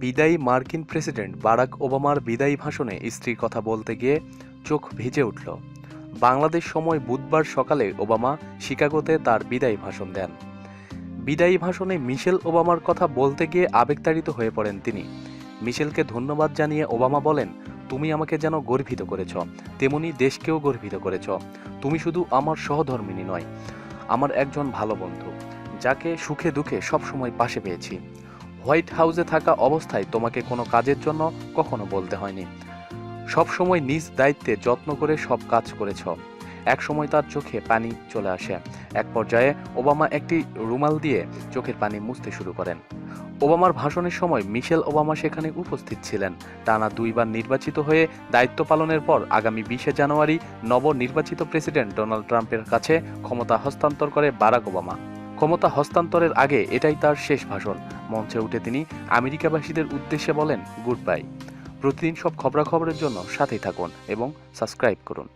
বিদায়ী মার্কিন president Barack ওবামার বিদায়ী ভাষণে স্ত্রীর কথা বলতে গিয়ে চোখ ভিজে উঠল। বাংলাদেশ সময় বুধবার সকালে ওবামা শিকাগোতে তার বিদায়ী ভাষণ দেন। বিদায়ী ভাষণে মিশেল ওবামার কথা বলতে গিয়ে আবেগতাড়িত হয়ে পড়েন তিনি। মিশেলকে ধন্যবাদ জানিয়ে ওবামা বলেন, তুমি আমাকে যেন গর্বিত করেছ। তেমনি দেশকেও গর্বিত করেছ। তুমি শুধু আমার সহধর্মিনী নয়, আমার একজন ভালো বন্ধু, যাকে সুখে দুঃখে সবসময় পাশে পেয়েছি। হোয়াইট হাউসে থাকা অবস্থায় তোমাকে কোনো কাজের জন্য কখনো বলতে হয়নি। সব সময় নিজ দায়িত্বে যত্ন করে সব কাজ করেছ। এক সময় তার চোখে পানি চলে আসে। এক পর্যায়ে ওবামা একটি রুমাল দিয়ে চোখের পানি মুছতে শুরু করেন। ওবামার ভাষণের সময় মিশেল ওবামা সেখানে উপস্থিত ছিলেন। টানা দুইবার নির্বাচিত হয়ে দায়িত্ব পালনের পর আগামী বিশে জানুয়ারি নবনির্বাচিত প্রেসিডেন্ট ডোনাল্ড ট্রাম্পের কাছে ক্ষমতা হস্তান্তর করে বারাক ওবামা। ক্ষমতা হস্তান্তরের আগে এটাই তার শেষ ভাষণ। মঞ্চে উঠে তিনি আমেরিকাবাসীদের উদ্দেশ্যে বলেন, গুড বাই। প্রতিদিন সব খবরাখবরের জন্য সাথেই থাকুন এবং সাবস্ক্রাইব করুন।